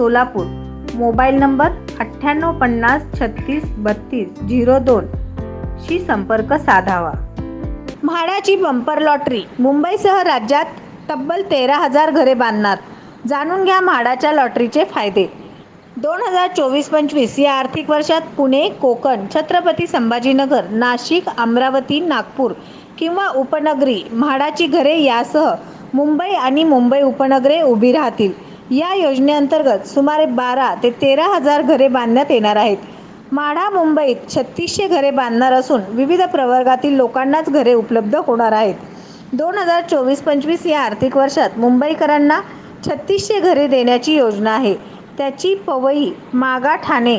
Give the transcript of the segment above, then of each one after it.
Solapur. Mobile number अठ्ठ्याण्णव पन्नास छत्तीस बत्तीस झिरो दोन शी संपर्क साधावा. म्हाडाची बंपर लॉटरी. मुंबईसह राज्यात तब्बल तेरा हजार घरे बांधणार. जाणून घ्या म्हाडाच्या लॉटरीचे फायदे. दोन हजार चोवीस पंचवीस या आर्थिक वर्षात पुणे कोकण छत्रपती संभाजीनगर नाशिक अमरावती नागपूर किंवा उपनगरी म्हाडाची घरे यासह मुंबई आणि मुंबई उपनगरे उभी राहतील. या योजनेअंतर्गत सुमारे बारा ते तेरा हजार घरे बांधण्यात येणार आहेत. माढा मुंबईत छत्तीसशे घरे बांधणार असून विविध प्रवर्गातील लोकांनाच घरे उपलब्ध होणार आहेत. दोन हजार चोवीस पंचवीस या आर्थिक वर्षात मुंबईकरांना छत्तीसशे घरे देण्याची योजना आहे. त्याची पवई मागा ठाणे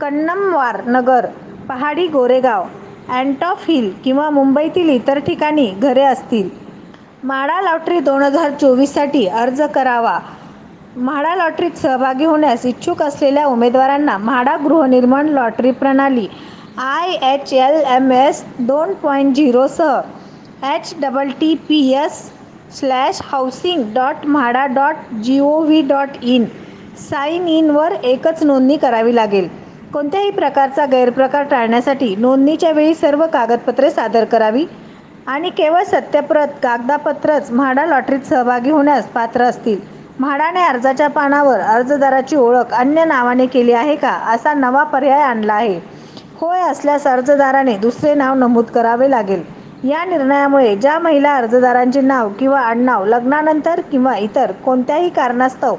कन्नमवार नगर पहाडी गोरेगाव अँटॉफ हिल किंवा मुंबईतील इतर ठिकाणी घरे असतील. माडा लॉटरी दोन हजार चोवीससाठी अर्ज करावा. म्हाडा लॉटरीत सहभागी होण्यास इच्छुक असलेल्या उमेदवारांना म्हाडा गृहनिर्माण लॉटरी प्रणाली I H L M S दोन point झिरोसह H double T P S slash housing dot MHADA dot G O V dot in sign इनवर एकच नोंदणी करावी लागेल. कोणत्याही प्रकारचा गैरप्रकार टाळण्यासाठी नोंदणीच्या वेळी सर्व कागदपत्रे सादर करावी आणि केवळ सत्यप्रत कागदापत्रच म्हाडा लॉटरीत सहभागी होण्यास पात्र असतील. म्हाडाने अर्जाच्या पानावर अर्जदाराची ओळख अन्य नावाने केली आहे का असा नवा पर्याय आणला आहे. होय असल्यास अर्जदाराने दुसरे नाव नमूद करावे लागेल. या निर्णयामुळे ज्या महिला अर्जदारांचे नाव किंवा आडनाव लग्नानंतर किंवा इतर कोणत्याही कारणास्तव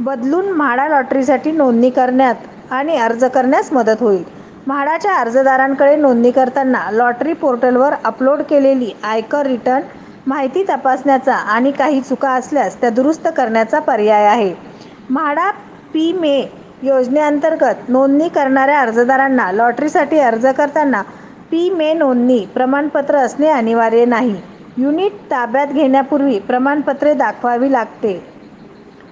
बदलून म्हाडा लॉटरीसाठी नोंदणी करण्यात आणि अर्ज करण्यास मदत होईल. म्हाडाच्या अर्जदारांकडे नोंदणी करताना लॉटरी पोर्टलवर अपलोड केलेली आयकर रिटर्न माहिती तपासण्याचा आणि काही चुका असल्यास त्या दुरुस्त करण्याचा पर्याय आहे. म्हाडा पी मे योजनेअंतर्गत नोंदणी करणाऱ्या अर्जदारांना लॉटरीसाठी अर्ज करताना पी मे नोंदणी प्रमाणपत्र असणे अनिवार्य नाही. युनिट ताब्यात घेण्यापूर्वी प्रमाणपत्रे दाखवावी लागते.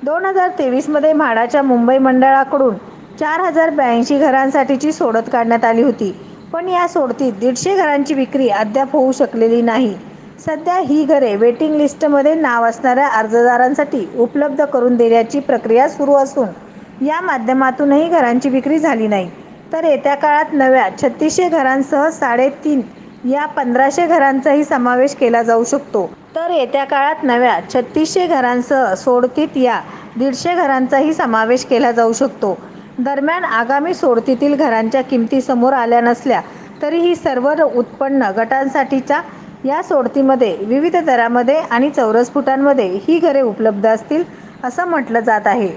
दोन हजार तेवीसमध्ये म्हाडाच्या मुंबई मंडळाकडून चार हजार ब्याऐंशी घरांसाठीची सोडत काढण्यात आली होती. पण या सोडतीत दीडशे घरांची विक्री अद्याप होऊ शकलेली नाही. सध्या ही घरे वेटिंग लिस्टमध्ये नाव असणाऱ्या अर्जदारांसाठी उपलब्ध करून देण्याची प्रक्रिया सुरू असून या माध्यमातूनही घरांची विक्री झाली नाही. तर येत्या काळात नव्या छत्तीसशे घरांसह साडेतीन या पंधराशे घरांचाही समावेश केला जाऊ शकतो. तर येत्या काळात नव्या छत्तीसशे घरांसह सोडतीत या दीडशे घरांचाही समावेश केला जाऊ शकतो. दरम्यान आगामी सोडतीतील घरांच्या किमती समोर आल्या नसल्या तरीही सर्व उत्पन्न गटांसाठीच्या या सोडतीमध्ये विविध दरामध्ये आणि चौरस फुटांमध्ये ही घरे उपलब्ध असतील असं म्हटलं जात आहे.